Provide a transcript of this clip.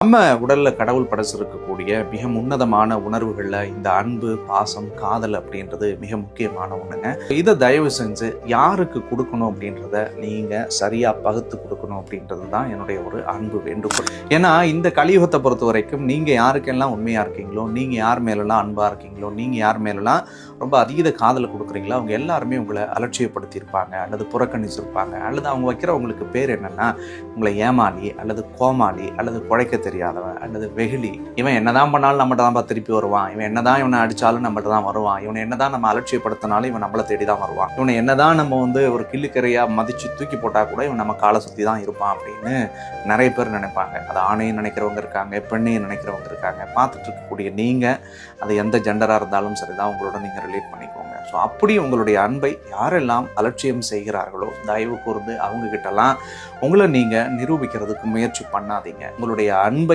நம்ம உடல்ல கடவுள் படைச்சிருக்கக்கூடிய மிக உன்னதமான உணர்வுகள்ல இந்த அன்பு பாசம் காதல் அப்படின்றது மிக முக்கியமான ஒண்ணுங்க. இதை தயவு செஞ்சு யாருக்கு கொடுக்கணும் அப்படின்றத நீங்க சரியா பகுத்து கொடுக்கணும் அப்படின்றது தான் என்னுடைய ஒரு அன்பு வேண்டுகோள். ஏன்னா இந்த கலியுகத்தை பொறுத்த வரைக்கும் நீங்கள் யாருக்கெல்லாம் உண்மையாக இருக்கீங்களோ நீங்கள் யார் மேலெல்லாம் அன்பாக இருக்கீங்களோ நீங்கள் யார் மேலெல்லாம் ரொம்ப அதீத காதலை கொடுக்குறீங்களோ அவங்க எல்லாருமே உங்களை அலட்சியப்படுத்தியிருப்பாங்க அல்லது புறக்கணிச்சிருப்பாங்க அல்லது அவங்க வைக்கிறவங்களுக்கு பேர் என்னென்னா உங்களை ஏமாளி அல்லது கோமாளி அல்லது குழைக்க தெரியாதவன் அல்லது வெகுளி. இவன் என்னதான் பண்ணாலும் நம்மகிட்ட தான் திருப்பி வருவான். இவன் என்னதான் இவனை அடித்தாலும் நம்மகிட்ட தான் வருவான். இவனை என்னதான் நம்ம அலட்சியப்படுத்தினாலும் இவன் நம்மளை தேடி தான் வருவான். இவனை என்னதான் நம்ம வந்து ஒரு கிள்ளுக்கரையாக மதித்து தூக்கி போட்டால் கூட இவன் நம்ம காலை சுற்றி தான் இருப்பான் அப்படின்னு நிறைய பேர் நினைப்பாங்க. அது ஆணையும் நினைக்கிறவங்க இருக்காங்க பெண்ணையும் நினைக்கிறவங்க இருக்காங்க. பார்த்துட்டு இருக்கக்கூடிய நீங்கள் அது எந்த ஜெண்டராக இருந்தாலும் சரிதான் உங்களோட நீங்கள் ரிலேட் பண்ணிக்கோங்க. ஸோ அப்படி உங்களுடைய அன்பை யாரெல்லாம் அலட்சியம் செய்கிறார்களோ தயவு கூர்ந்து அவங்க கிட்டலாம் உங்களை நீங்கள் நிரூபிக்கிறதுக்கு முயற்சி பண்ணாதீங்க. உங்களுடைய அன்பை